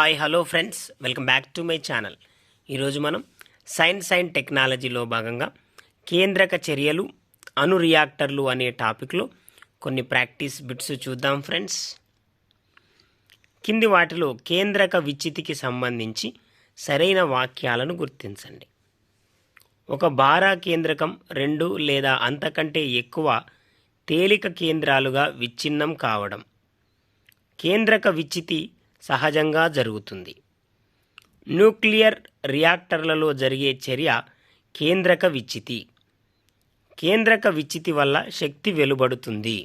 Hi hello friends. Welcome back to my channel. ఈరోజు మనం science and టెక్నాలజీలో భాగంగా కేంద్రక చర్యలు అణు రియాక్టర్లు అనే టాపిక్లో కొన్ని ప్రాక్టీస్ బిట్స్ చూద్దాం ఫ్రెండ్స్. కింది వాటిలో కేంద్రక విచ్చితికి సంబంధించి సరైన వాక్యాలను గుర్తించండి. ఒక బారా కేంద్రకం రెండు లేదా అంతకంటే ఎక్కువ తేలిక కేంద్రాలుగా విచ్ఛిన్నం కావడం. కేంద్రక విచ్చితి సహజంగా జరుగుతుంది. న్యూక్లియర్ రియాక్టర్లలో జరిగే చర్య కేంద్రక విచ్చితి కేంద్రక విచ్చితి వల్ల శక్తి వెలువడుతుంది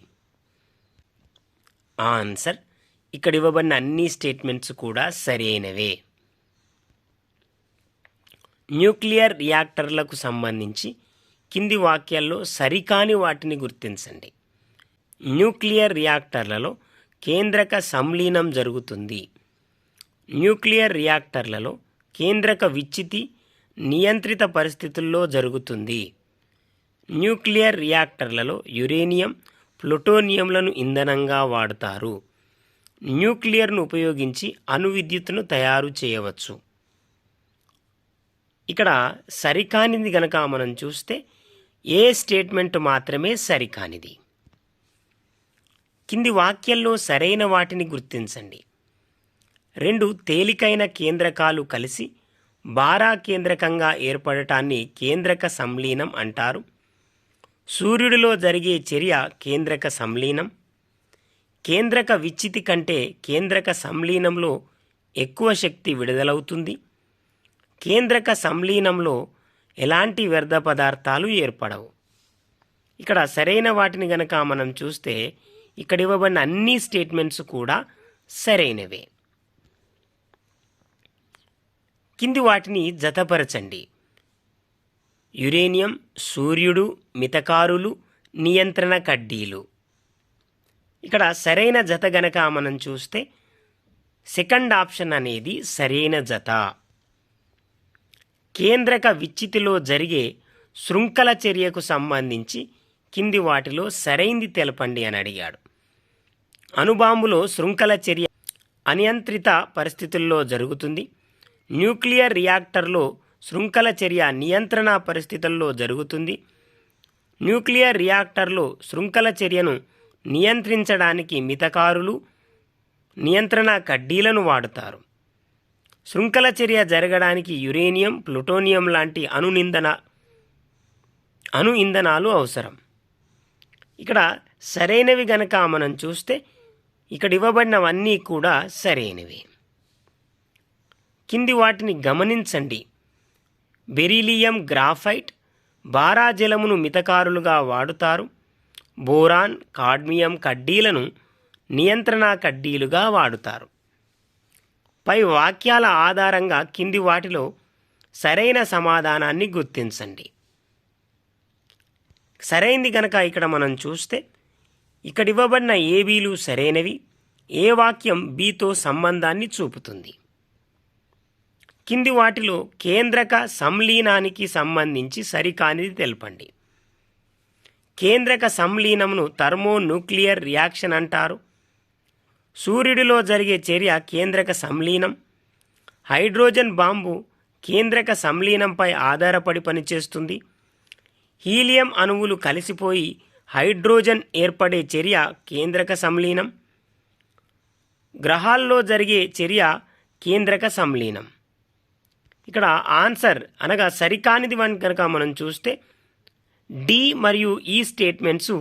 ఆన్సర్ ఇక్కడ ఇవ్వబడిన అన్ని స్టేట్మెంట్స్ కూడా సరైనవే. న్యూక్లియర్ రియాక్టర్లకు సంబంధించి కింది వాక్యాల్లో సరికాని వాటిని గుర్తించండి. న్యూక్లియర్ రియాక్టర్లలో కేంద్రక సంలీనం జరుగుతుంది. న్యూక్లియర్ రియాక్టర్లలో కేంద్రక విచ్చితి నియంత్రిత పరిస్థితుల్లో జరుగుతుంది. న్యూక్లియర్ రియాక్టర్లలో యురేనియం ప్లుటోనియంలను ఇంధనంగా వాడతారు. న్యూక్లియర్ను ఉపయోగించి అణు విద్యుత్తును తయారు చేయవచ్చు. ఇక్కడ సరికానిది గనక మనం చూస్తే ఏ స్టేట్మెంట్ మాత్రమే సరికానిది. కింది వాక్యంలో సరైన వాటిని గుర్తించండి. రెండు తేలికైన కేంద్రకాలు కలిసి బారా కేంద్రకంగా ఏర్పడటాన్ని కేంద్రక సంలీనం అంటారు. సూర్యుడిలో జరిగే చర్య కేంద్రక సంలీనం. కేంద్రక విచ్చితి కంటే కేంద్రక సంలీనంలో ఎక్కువ శక్తి విడుదలవుతుంది. కేంద్రక సంలీనంలో ఎలాంటి వ్యర్థ పదార్థాలు ఏర్పడవు. ఇక్కడ సరైన వాటిని గనక మనం చూస్తే ఇక్కడ ఇవ్వబడిన అన్ని స్టేట్మెంట్స్ కూడా సరైనవే. కింది వాటిని జతపరచండి. యురేనియం సూర్యుడు మితకారులు నియంత్రణ కడ్డీలు. ఇక్కడ సరైన జత గనక మనం చూస్తే సెకండ్ ఆప్షన్ అనేది సరైన జత. కేంద్రక విచ్చితిలో జరిగే శృంఖల చర్యకు సంబంధించి కింది వాటిలో సరైంది తెలపండి అని అడిగాడు. అణుబాంబులో శృంఖల చర్య అనియంత్రిత పరిస్థితుల్లో జరుగుతుంది. న్యూక్లియర్ రియాక్టర్లో శృంఖల చర్య నియంత్రణ పరిస్థితుల్లో జరుగుతుంది. న్యూక్లియర్ రియాక్టర్లో శృంఖల చర్యను నియంత్రించడానికి మితకారులు నియంత్రణ కడ్డీలను వాడుతారు. శృంఖల చర్య జరగడానికి యురేనియం ప్లుటోనియం లాంటి అణునిందన అణు ఇంధనాలు అవసరం. ఇక్కడ సరైనవి గనక మనం చూస్తే ఇక్కడ ఇవ్వబడినవన్నీ కూడా సరైనవి. కింది వాటిని గమనించండి. బెరీలియం గ్రాఫైట్ బారాజలమును మితకారులుగా వాడుతారు. బోరాన్ కాడ్మియం కడ్డీలను నియంత్రణ కడ్డీలుగా వాడుతారు. పై వాక్యాల ఆధారంగా కింది వాటిలో సరైన సమాధానాన్ని గుర్తించండి. సరైంది గనక ఇక్కడ మనం చూస్తే ఇక్కడ ఇవ్వబడిన ఏబీలు సరైనవి? ఏ వాక్యం బీతో సంబంధాన్ని చూపుతుంది? కింది వాటిలో కేంద్రక సంలీనానికి సంబంధించి సరికానిది తెలపండి. కేంద్రక సంలీనమును థర్మోన్యూక్లియర్ రియాక్షన్ అంటారు. సూర్యుడిలో జరిగే చర్య కేంద్రక సంలీనం. హైడ్రోజన్ బాంబు కేంద్రక సంలీనంపై ఆధారపడి పనిచేస్తుంది. హీలియం అణువులు కలిసిపోయి హైడ్రోజన్ ఏర్పడే చర్య కేంద్రక సంలీనం. గ్రహాల్లో జరిగే చర్య కేంద్రక సంలీనం. ఇక్కడ ఆన్సర్ అనగా సరికానిది వన్ కనుక మనం చూస్తే డి మరియు ఈ స్టేట్మెంట్స్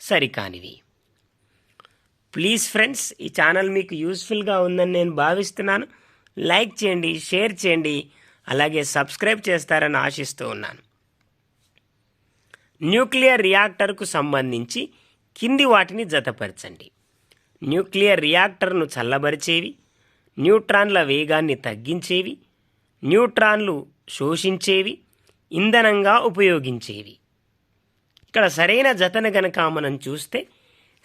సరికానివి. ప్లీజ్ ఫ్రెండ్స్ ఈ ఛానల్ మీకు యూస్ఫుల్గా ఉందని నేను భావిస్తున్నాను. లైక్ చేయండి షేర్ చేయండి అలాగే సబ్స్క్రైబ్ చేస్తారని ఆశిస్తూ ఉన్నాను. న్యూక్లియర్ రియాక్టర్కు సంబంధించి కింది వాటిని జతపరచండి. న్యూక్లియర్ రియాక్టర్ను చల్లబరిచేవి న్యూట్రాన్ల వేగాన్ని తగ్గించేవి న్యూట్రాన్లు శోషించేవి ఇంధనంగా ఉపయోగించేవి. ఇక్కడ సరైన జతను గనక మనం చూస్తే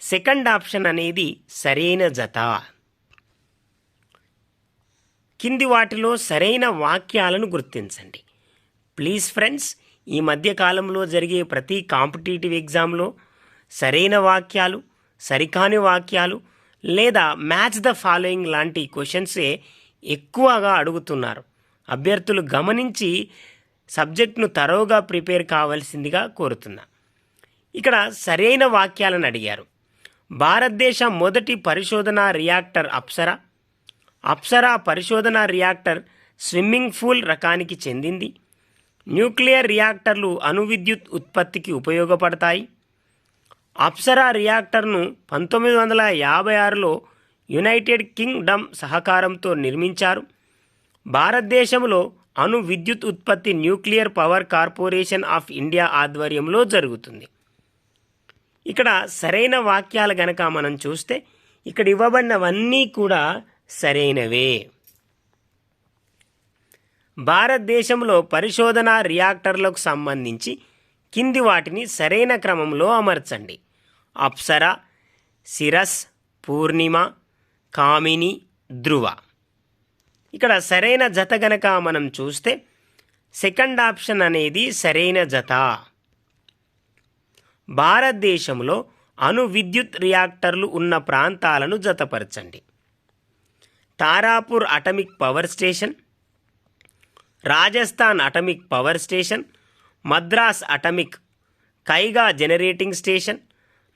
సెకండ్ ఆప్షన్ అనేది సరైన జత. కింది వాటిలో సరైన వాక్యాలను గుర్తించండి. ప్లీజ్ ఫ్రెండ్స్ ఈ మధ్య కాలంలో జరిగే ప్రతి కాంపిటేటివ్ ఎగ్జామ్లో సరైన వాక్యాలు సరికాని వాక్యాలు లేదా మ్యాచ్ ద ఫాలోయింగ్ లాంటి క్వశ్చన్సే ఎక్కువగా అడుగుతున్నారు. అభ్యర్థులు గమనించి సబ్జెక్ట్ను తరోగా ప్రిపేర్ కావాల్సిందిగా కోరుతున్నా. ఇక్కడ సరైన వాక్యాలను అడిగారు. భారతదేశ మొదటి పరిశోధన రియాక్టర్ అప్సరా. అప్సరా పరిశోధన రియాక్టర్ స్విమ్మింగ్ పూల్ రకానికి చెందింది. న్యూక్లియర్ రియాక్టర్లు అణు విద్యుత్ ఉత్పత్తికి ఉపయోగపడతాయి. అప్సరా రియాక్టర్ను పంతొమ్మిది వందల యాభై ఆరులో యునైటెడ్ కింగ్డమ్ సహకారంతో నిర్మించారు. భారతదేశంలో అణు విద్యుత్ ఉత్పత్తి nuclear power corporation of India ఆధ్వర్యంలో జరుగుతుంది. ఇక్కడ సరైన వాక్యాలు గనక మనం చూస్తే ఇక్కడ ఇవ్వబడినవన్నీ కూడా సరైనవే. భారతదేశంలో పరిశోధన రియాక్టర్లకు సంబంధించి కింది వాటిని సరైన క్రమంలో అమర్చండి. అప్సర సిరస్ పూర్ణిమ కామిని ధ్రువ. ఇక్కడ సరైన జత గనక మనం చూస్తే సెకండ్ ఆప్షన్ అనేది సరైన జత. భారతదేశంలో అణు విద్యుత్ రియాక్టర్లు ఉన్న ప్రాంతాలను జతపరచండి. Tarapur atomic power station Rajasthan atomic power station Madras atomic Kaiga generating station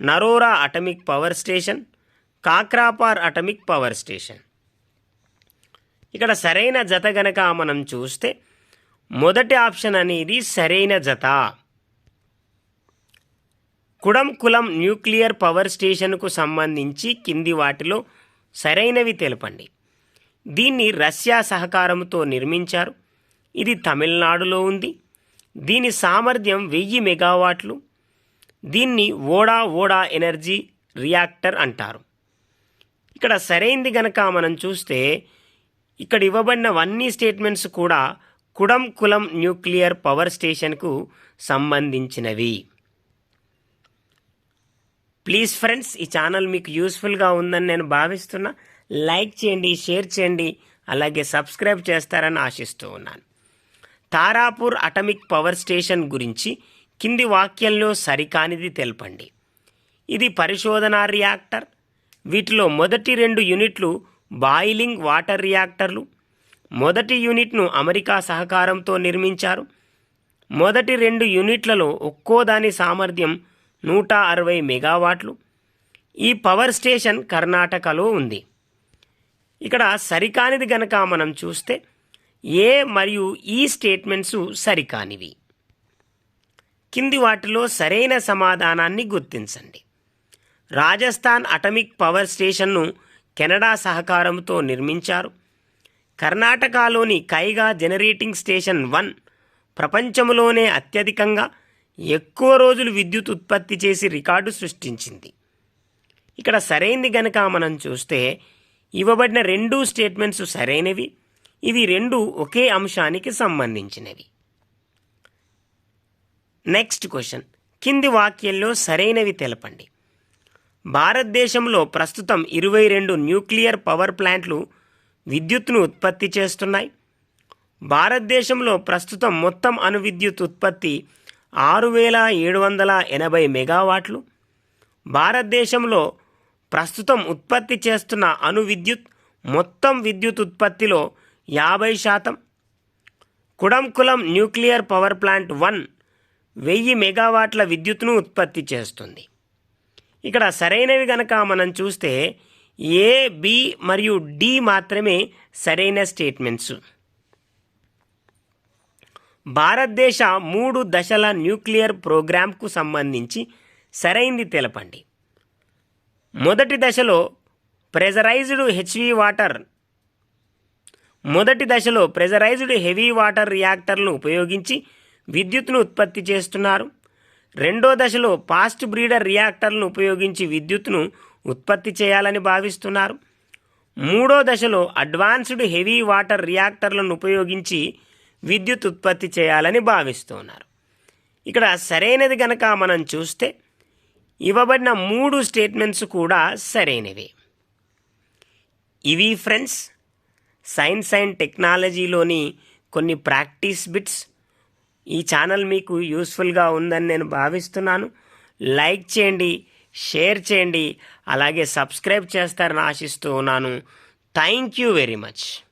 Narora atomic power station Kakrapar atomic power station. ఇక్కడ సరైన జత గనక మనం చూస్తే మొదటి ఆప్షన్ అనేది సరైన జత. కుడం కులం న్యూక్లియర్ పవర్ స్టేషన్కు సంబంధించి కింది వాటిలో సరైనవి తెలపండి. దీన్ని రష్యా సహకారంతో నిర్మించారు. ఇది తమిళనాడులో ఉంది. దీని సామర్థ్యం వెయ్యి మెగావాట్లు. దీన్ని ఓడా ఓడా ఎనర్జీ రియాక్టర్ అంటారు. ఇక్కడ సరైంది గనక మనం చూస్తే ఇక్కడ ఇవ్వబడినవన్నీ స్టేట్మెంట్స్ కూడా కుడం కులం న్యూక్లియర్ పవర్ స్టేషన్కు సంబంధించినవి. ప్లీజ్ ఫ్రెండ్స్ ఈ ఛానల్ మీకు యూస్ఫుల్గా ఉందని నేను భావిస్తున్నా. లైక్ చేయండి షేర్ చేయండి అలాగే సబ్స్క్రైబ్ చేస్తారని ఆశిస్తూ ఉన్నాను. తారాపూర్ అటమిక్ పవర్ స్టేషన్ గురించి కింది వాక్యంలో సరికానిది తెలపండి. ఇది పరిశోధనా రియాక్టర్. వీటిలో మొదటి రెండు యూనిట్లు బాయిలింగ్ వాటర్ రియాక్టర్లు. మొదటి యూనిట్ను అమెరికా సహకారంతో నిర్మించారు. మొదటి రెండు యూనిట్లలో ఒక్కో దాని సామర్థ్యం నూట అరవై మెగావాట్లు. ఈ పవర్ స్టేషన్ కర్ణాటకలో ఉంది. ఇక్కడ సరికానిది గనక మనం చూస్తే ఏ మరియు ఈ స్టేట్మెంట్స్ సరికానివి. కింది వాటిలో సరైన సమాధానాన్ని గుర్తించండి. రాజస్థాన్ అటమిక్ పవర్ స్టేషన్ను కెనడా సహకారంతో నిర్మించారు. కర్ణాటకలోని కైగా జనరేటింగ్ స్టేషన్ వన్ ప్రపంచంలోనే అత్యధికంగా ఎక్కువ రోజులు విద్యుత్ ఉత్పత్తి చేసి రికార్డు సృష్టించింది. ఇక్కడ సరైనది గనక మనం చూస్తే ఇవ్వబడిన రెండు స్టేట్మెంట్స్ సరైనవి. ఇవి రెండు ఒకే అంశానికి సంబంధించినవి. నెక్స్ట్ క్వశ్చన్ కింది వాక్యంలో సరైనవి తెలపండి. భారతదేశంలో ప్రస్తుతం ఇరవై రెండు న్యూక్లియర్ పవర్ ప్లాంట్లు విద్యుత్ను ఉత్పత్తి చేస్తున్నాయి. భారతదేశంలో ప్రస్తుతం మొత్తం అణు విద్యుత్ ఉత్పత్తి ఆరు వేల ఏడు వందల ఎనభై మెగావాట్లు. భారతదేశంలో ప్రస్తుతం ఉత్పత్తి చేస్తున్న అణు విద్యుత్ మొత్తం విద్యుత్ ఉత్పత్తిలో యాభై శాతం. Kudankulam nuclear power plant one వెయ్యి మెగావాట్ల విద్యుత్ను ఉత్పత్తి చేస్తుంది. ఇక్కడ సరైనవి గనక మనం చూస్తే ఏ బి మరియు డి మాత్రమే సరైన స్టేట్మెంట్స్. భారతదేశ మూడు దశల న్యూక్లియర్ ప్రోగ్రాంకు సంబంధించి సరైంది తెలపండి. మొదటి దశలో ప్రెజరైజ్డ్ హెచ్వి వాటర్ మొదటి దశలో ప్రెజరైజ్డ్ హెవీ వాటర్ రియాక్టర్లను ఉపయోగించి విద్యుత్ను ఉత్పత్తి చేస్తున్నారు. రెండో దశలో ఫాస్ట్ బ్రీడర్ రియాక్టర్లను ఉపయోగించి విద్యుత్ను ఉత్పత్తి చేయాలని భావిస్తున్నారు. మూడో దశలో అడ్వాన్స్డ్ హెవీ వాటర్ రియాక్టర్లను ఉపయోగించి విద్యుత్ ఉత్పత్తి చేయాలని భావిస్తున్నారు. ఇక్కడ సరైనది గనక మనం చూస్తే ఇవ్వబడిన మూడు స్టేట్మెంట్స్ కూడా సరైనవే. ఇవి ఫ్రెండ్స్ సైన్స్ అండ్ టెక్నాలజీలోని కొన్ని ప్రాక్టీస్ బిట్స్ ఈ ఛానల్ మీకు యూస్ఫుల్గా ఉందని నేను భావిస్తున్నాను. లైక్ చేయండి షేర్ చేయండి అలాగే సబ్స్క్రైబ్ చేస్తారని ఆశిస్తూ ఉన్నాను. Thank you very much.